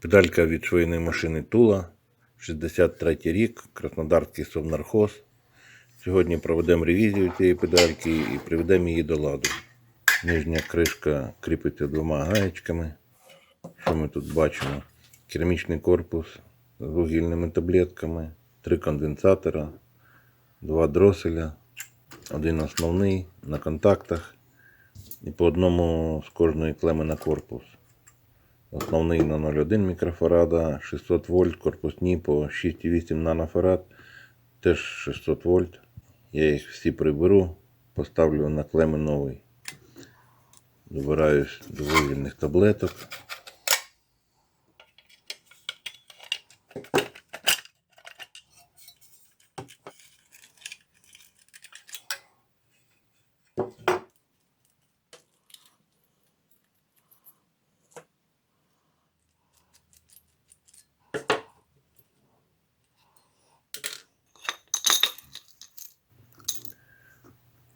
Педалька від швейної машини Тула, 63 рік, Краснодарський совнархоз. Сьогодні проведемо ревізію цієї педальки і приведемо її до ладу. Нижня кришка кріпиться двома гаєчками. Що ми тут бачимо? Керамічний корпус з вугільними таблетками, три конденсатора, два дроселя, один основний на контактах і по одному з кожної клеми на корпус. Основний на 0,1 мікрофарада, 600 вольт, корпусні по 6,8 нанофарад, теж 600 вольт. Я їх всі приберу, поставлю на клеми новий. Добираюсь до вугільних таблеток.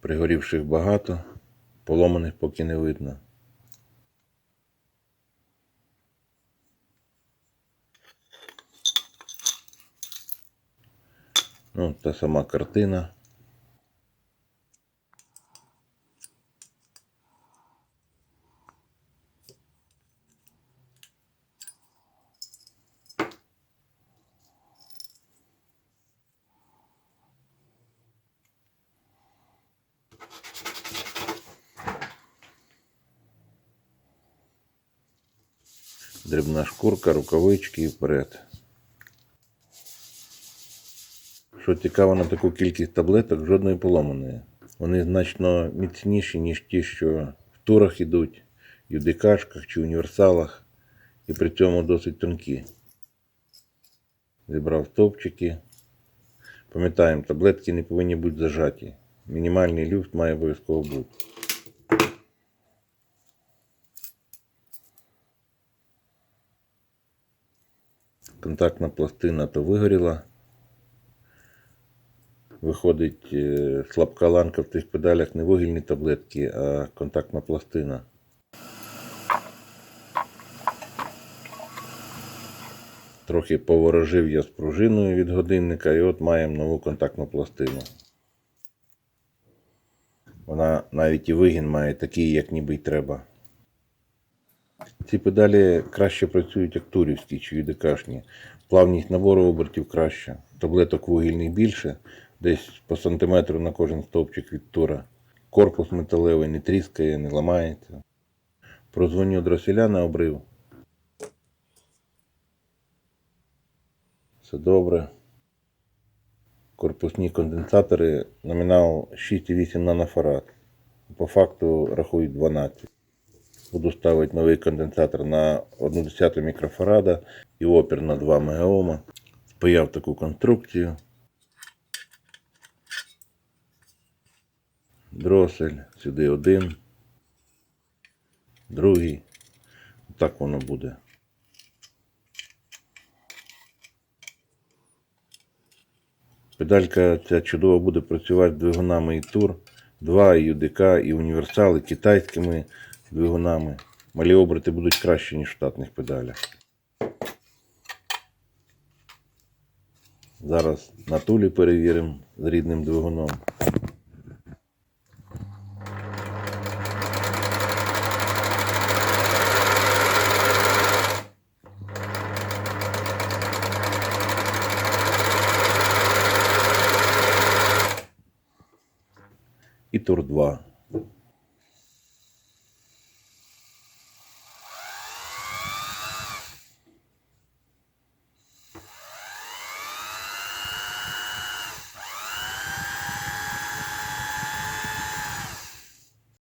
Пригорівших багато, поломаних поки не видно. Ну, та сама картина. Дрібна шкурка, рукавички і вперед. Що цікаво, на таку кількість таблеток жодної поломаної. Вони значно міцніші, ніж ті, що в турах ідуть, юдикашках чи універсалах, і при цьому досить тонкі. Зібрав стовпчики. Пам'ятаємо, таблетки не повинні бути зажаті. Мінімальний люфт має обов'язково бути. Контактна пластина то вигоріла. Виходить, е, слабка ланка в тих педалях не вугільні таблетки, а контактна пластина. Трохи поворожив я з пружиною від годинника і от маємо нову контактну пластину. Вона навіть і вигін має такий, як ніби й треба. Ці педалі краще працюють як турівські чи юдикашні. Плавність набору обертів краща. Таблеток вугільних більше, десь по сантиметру на кожен стовпчик від тура. Корпус металевий не тріскає, не ламається. Прозвоню дроселя на обрив. Все добре. Корпусні конденсатори номінал 6,8 нанофарад. По факту рахують 12. Буду ставити новий конденсатор на 1,1 мікрофарада і опір на 2 мегаома. Спаяв таку конструкцію. Дросель, сюди один, другий. Так воно буде. Педалька ця чудово буде працювати з двигунами і тур, 2, і ЮДК, і універсали китайськими двигунами. Малі оберти будуть краще, ніж в штатних педалях. Зараз на тулі перевіримо з рідним двигуном. Тур 2.